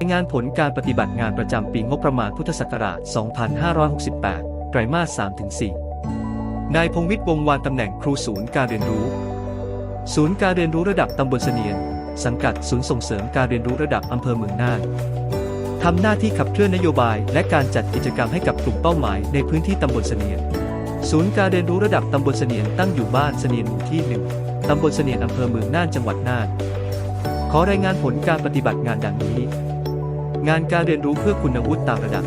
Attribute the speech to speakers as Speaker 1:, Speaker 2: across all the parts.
Speaker 1: รายงานผลการปฏิบัติงานประจำปีงบประมาณพุทธศักราช 2568 ไตรมาส 3-4 นายพงวิทย์วงวานตำแหน่งครูศูนย์การเรียนรู้ ศูนย์การเรียนรู้ระดับตำบลเสนียน สังกัดศูนย์ส่งเสริมการเรียนรู้ระดับอำเภอเมืองน่านทำหน้าที่ขับเคลื่อนนโยบาย และการจัดกิจกรรมให้กับกลุ่มเป้าหมายในพื้นที่ตำบลเสนียน ศูนย์การเรียนรู้ระดับตำบลเสนียนตั้งอยู่บ้านเสนียนหมู่ที่หนึ่งตำบลเสนียนอำเภอเมืองน่านจังหวัดน่าน ขอรายงานผลการปฏิบัติงานดังนี้ งานการเรียนรู้เพื่อคุณวุฒิตามระดับ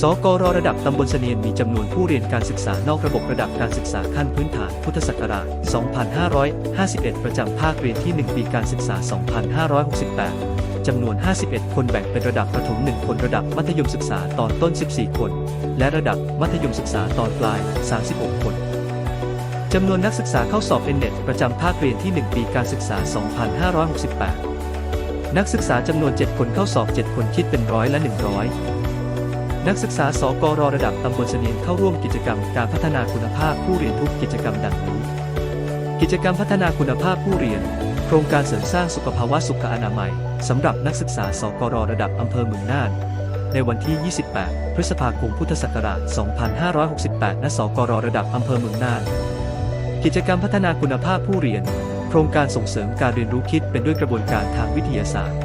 Speaker 1: สกรระดับตำบลเสนียนมีจำนวนผู้เรียนการศึกษานอกระบบระดับการศึกษาขั้นพื้นฐานพุทธศักราช 2551 ประจำภาคเรียนที่ 1 ปีการศึกษา 2568 จำนวน 51 คนแบ่งเป็นระดับประถม 1 คนระดับมัธยมศึกษาตอนต้น 14 คน และระดับมัธยมศึกษาตอนปลาย 36 คนจำนวนนักศึกษาเข้าสอบเอ็นเน็ตประจำภาคเรียนที่ 1 ปีการศึกษา 2568 นักศึกษาจำนวน 7 คนเข้าสอบ 7 คนคิดเป็นร้อยละ 100 นักศึกษาสกรระดับตำบลเสนียนเข้าร่วมกิจกรรมการพัฒนาคุณภาพผู้เรียนทุกกิจกรรมดังนี้ กิจกรรมพัฒนาคุณภาพผู้เรียน โครงการเสริมสร้างสุขภาวะสุขอนามัยสำหรับนักศึกษาสกรระดับอำเภอเมืองน่าน ในวันที่ 28 พฤษภาคม พุทธศักราช 2568 ณ สกรระดับอำเภอเมืองน่าน กิจกรรมพัฒนาคุณภาพผู้เรียน ครงการส่งเสริมการเรียนรู้คิดเป็นด้วยกระบวนการทางวิทยาศาสตร์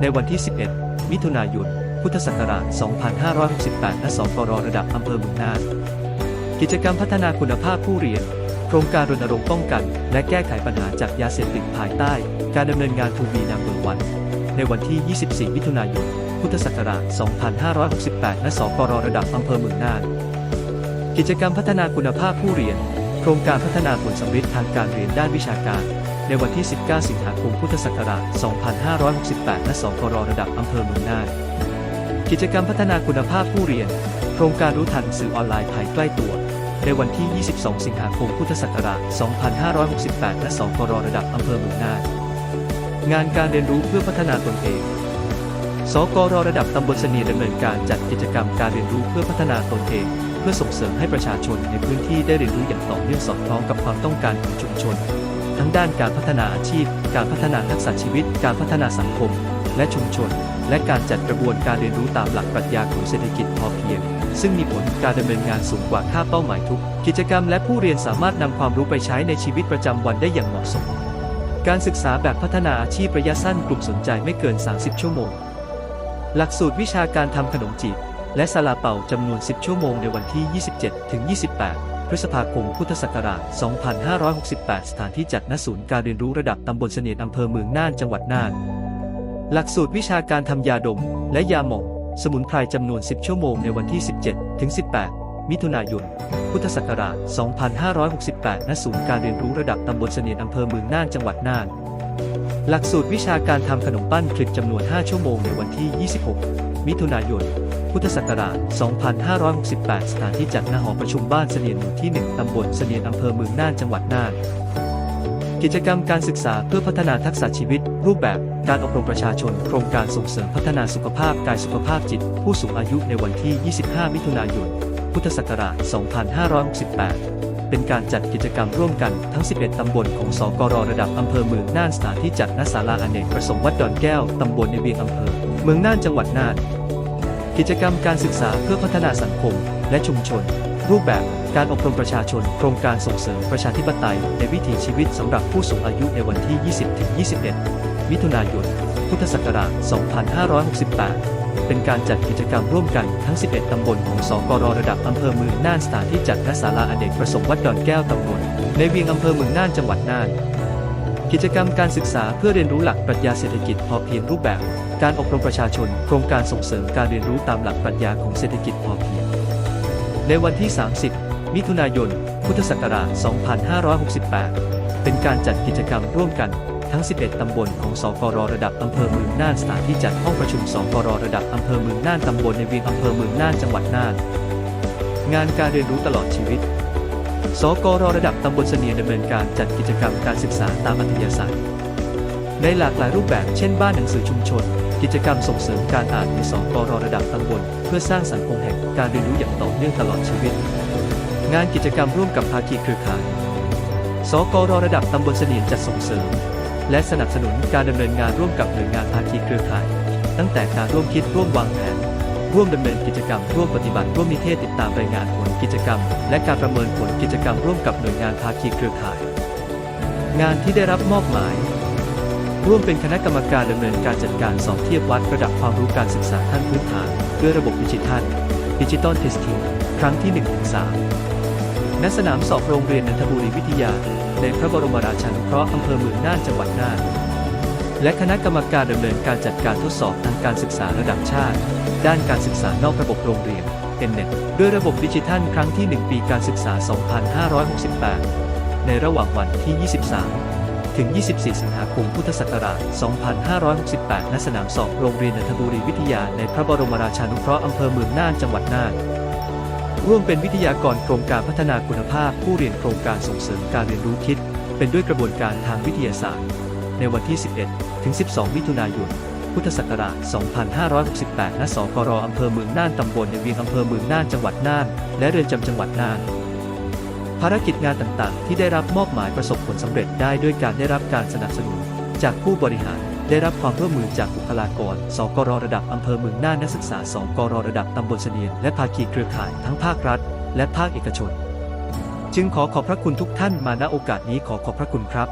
Speaker 1: ในวันที่ 11 มิถุนายน พุทธศักราช 2568ณสกรระดับอำเภอเมืองน่านกิจกรรมพัฒนาคุณภาพผู้เรียน โครงการรณรงค์ป้องกัน และแก้ไขปัญหาจากยาเสพติดภายใต้ การดำเนินงานทูบีนามเมืองวัน ในวันที่ 24 มิถุนายน พุทธศักราช 2568ณสกรระดับอำเภอเมืองน่าน กิจกรรมพัฒนาคุณภาพผู้เรียน โครงการพัฒนาผลสำเร็จทางการเรียนด้านวิชาการ ในวันที่ 19 สิงหาคม พุทธศักราช 2568ณสกรระดับอำเภอเมืองน่าน กิจกรรมพัฒนาคุณภาพผู้เรียน โครงการรู้ทันสื่อออนไลน์ภายใกล้ตัว ในวันที่ 22 สิงหาคม พุทธศักราช 2568ณสกรระดับอำเภอเมืองน่าน งานการเรียนรู้เพื่อพัฒนาตนเอง สกรระดับตำบลเสนียดำเนินการจัดกิจกรรมการเรียนรู้เพื่อพัฒนาตนเองเพื่อส่งเสริมให้ประชาชนในพื้นที่ได้เรียนรู้อย่างต่อเนื่องสอดคล้องกับความต้องการของชุมชน ทั้งด้านการพัฒนาอาชีพ การพัฒนาทักษะชีวิต การพัฒนาสังคม และชุมชน และการจัดกระบวนการเรียนรู้ตามหลักปรัชญาของเศรษฐกิจพอเพียง ซึ่งมีผลการดำเนินงานสูงกว่าค่าเป้าหมายทุก กิจกรรมและผู้เรียนสามารถนำความรู้ไปใช้ในชีวิตประจำวันได้อย่างเหมาะสม การศึกษาแบบพัฒนาอาชีพระยะสั้นกลุ่มสนใจไม่เกิน 30 ชั่วโมง หลักสูตรวิชาการทำขนมจีบและซาลาเปาจำนวน 10 ชั่วโมงในวันที่ 27 ถึง 28 พฤษภาคม พุทธศักราช 2568 สถานที่จัดณศูนย์การเรียนรู้ระดับตำบลเสนียนอำเภอเมืองน่านจังหวัดน่าน หลักสูตรวิชาการทำยาดม และยาหมองสมุนไพรจำนวน 10 ชั่วโมงในวันที่ 17 ถึง 18 มิถุนายน พุทธศักราช 2568 ณ ศูนย์การเรียนรู้ระดับตำบลเสนียนอำเภอเมืองน่านจังหวัดน่าน หลักสูตรวิชาการทำขนมปั้นคลิกจำนวน 5 ชั่วโมงในวันที่ 26 มิถุนายน พุทธศักราช 2568 สถานที่จัดณหอประชุมบ้านเสนียนหมู่ที่ 1 ตำบลเสนียนอำเภอเมืองน่านจังหวัดน่าน กิจกรรมการศึกษาเพื่อพัฒนาทักษะชีวิต รูปแบบ การอบรมประชาชน โครงการส่งเสริมพัฒนาสุขภาพกายสุขภาพจิต ผู้สูงอายุในวันที่ 25 มิถุนายน พุทธศักราช 2568เป็นการจัดกิจกรรมร่วมกันทั้ง 11 ตำบลของสกรระดับอำเภอเมืองน่านสถานที่จัดณศาลาอเนกประสงค์วัดดอนแก้ว ตำบลในเวียงอำเภอ เมืองน่านจังหวัดน่าน กิจกรรมการศึกษาเพื่อพัฒนาสังคม และชุมชน รูปแบบการอบรมประชาชน โครงการส่งเสริมประชาธิปไตย ในวิถีชีวิตสำหรับผู้สูงอายุในวันที่ 20-21 มิถุนายน พุทธศักราช 2568เป็นการจัดกิจกรรมร่วมกันทั้ง 11 ตำบลของสกรระดับอำเภอเมืองน่านสถานที่จัดณศาลาอเนกประสงค์วัดดอนแก้วตำบลในเวียงอำเภอเมืองน่านจังหวัดน่าน กิจกรรมการศึกษาเพื่อเรียนรู้หลักปรัชญาเศรษฐกิจพอเพียงรูปแบบ การอบรมประชาชน โครงการส่งเสริมการเรียนรู้ตามหลักปรัชญาของเศรษฐกิจพอเพียง ในวันที่ 30 มิถุนายน พุทธศักราช 2568 เป็นการจัดกิจกรรมร่วมกันทั้ง 11 ตำบลของสกรระดับอำเภอเมืองน่านสถานที่จัดห้องประชุมสกรระดับอำเภอเมืองน่านตำบลในเวียงอำเภอเมืองน่านจังหวัดน่าน งานการเรียนรู้ตลอดชีวิต สกรระดับตำบลเสนียดำเนินการจัดกิจกรรมการศึกษาตามอัธยาศัยในหลากหลายรูปแบบเช่นบ้านหนังสือชุมชน กิจกรรมส่งเสริมการอ่านในสอกรระดับตำบลเพื่อสร้างสังคมแห่งการเรียนรู้อย่างต่อเนื่องตลอดชีวิต งานกิจกรรมร่วมกับภาคีเครือข่ายสกรระดับตำบลเสนียนจัดส่งเสริม และสนับสนุนการดำเนินงานร่วมกับหน่วยงานภาคีเครือข่าย ตั้งแต่การร่วมคิดร่วมวางแผน ร่วมดำเนินกิจกรรม ร่วมปฏิบัติร่วมนิเทศติดตามรายงานผลกิจกรรม และการประเมินผลกิจกรรมร่วมกับหน่วยงานภาคีเครือข่าย งานที่ได้รับมอบหมาย ร่วมเป็นคณะกรรมการดำเนินการจัดการสอบเทียบวัดระดับความรู้การศึกษาขั้นพื้นฐานด้วยระบบดิจิทัลดิจิตอลเทสติ้งครั้งที่ 1-3 ณ สนามสอบโรงเรียนนันทบุรีวิทยา ในพระบรมราชานุเคราะห์อำเภอเมืองน่านจังหวัดน่าน และคณะกรรมการดำเนินการจัดการทดสอบทางการศึกษาระดับชาติ ด้านการศึกษานอกระบบโรงเรียน n-net ด้วยระบบดิจิทัลครั้งที่ 1 ปีการศึกษา 2568 ในระหว่างวันที่ 23 ถึง 24 สิงหาคม พุทธศักราช 2568 ณ สนามสอบโรงเรียนนนทบุรีวิทยาในพระบรมราชานุเคราะห์อำเภอเมืองน่าน จังหวัดน่าน ร่วมเป็นวิทยากรโครงการพัฒนาคุณภาพ ผู้เรียนโครงการส่งเสริมการเรียนรู้คิด เป็นด้วยกระบวนการทางวิทยาศาสตร์ ในวันที่ 11 ถึง 12 มิถุนายน พุทธศักราช 2568 ณ สกรอำเภอเมืองน่าน ตำบลในเวียงอำเภอเมืองน่าน จังหวัดน่าน และเรือนจำจังหวัดน่าน ภารกิจงานต่างๆ ที่ได้รับมอบหมายประสบผลสำเร็จได้ด้วยการได้รับการสนับสนุน จากผู้บริหารได้รับความร่วมมือจากบุคลากร สกรระดับอำเภอเมืองน่านนักศึกษา สกรระดับตำบลเสนียน และภาคีเครือข่ายทั้งภาครัฐ และภาคเอกชน จึงขอขอบพระคุณทุกท่านมาณโอกาสนี้ขอขอบพระคุณครับ